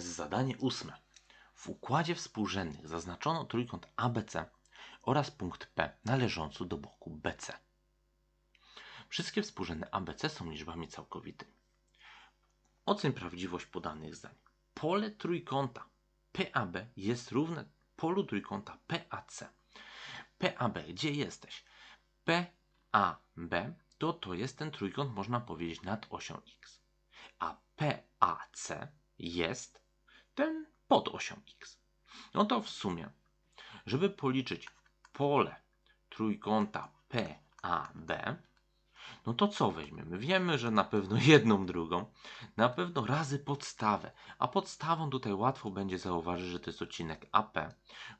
Zadanie ósme. W układzie współrzędnych zaznaczono trójkąt ABC oraz punkt P należący do boku BC. Wszystkie współrzędne ABC są liczbami całkowitymi. Oceń prawdziwość podanych zdań. Pole trójkąta PAB jest równe polu trójkąta PAC. PAB, gdzie jesteś? PAB to to jest ten trójkąt, można powiedzieć, nad osią X. A PAC jest ten pod osią X. No to w sumie, żeby policzyć pole trójkąta PAB, no to co weźmiemy? Wiemy, że na pewno jedną drugą, na pewno razy podstawę, a podstawą tutaj łatwo będzie zauważyć, że to jest odcinek AP,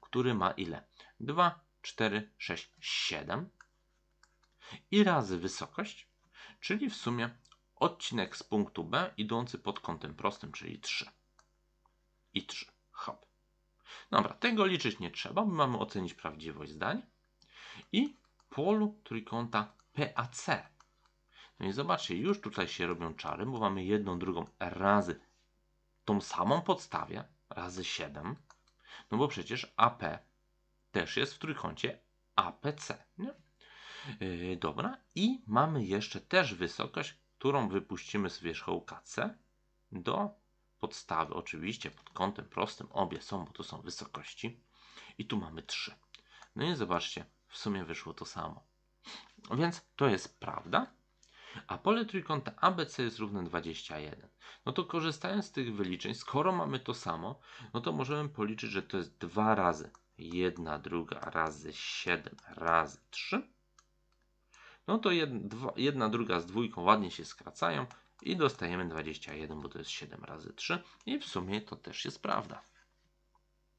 który ma ile? 2, 4, 6, 7 i razy wysokość, czyli w sumie odcinek z punktu B idący pod kątem prostym, czyli 3 i 3. Hop. Dobra, tego liczyć nie trzeba, bo mamy ocenić prawdziwość zdań. I polu trójkąta PAC. No i zobaczcie, już tutaj się robią czary, bo mamy jedną, drugą razy tą samą podstawę, razy 7. No bo przecież AP też jest w trójkącie APC. Nie? Yy, dobra, i mamy jeszcze też wysokość, którą wypuścimy z wierzchołka C do podstawy, oczywiście pod kątem prostym, obie są, bo to są wysokości. I tu mamy 3. No i zobaczcie, w sumie wyszło to samo. Więc to jest prawda. A pole trójkąta ABC jest równe 21. No to korzystając z tych wyliczeń, skoro mamy to samo, no to możemy policzyć, że to jest 2 razy 1, druga razy 7 razy 3. No to jedna, dwa, jedna druga z dwójką ładnie się skracają i dostajemy 21, bo to jest 7 razy 3 i w sumie to też jest prawda.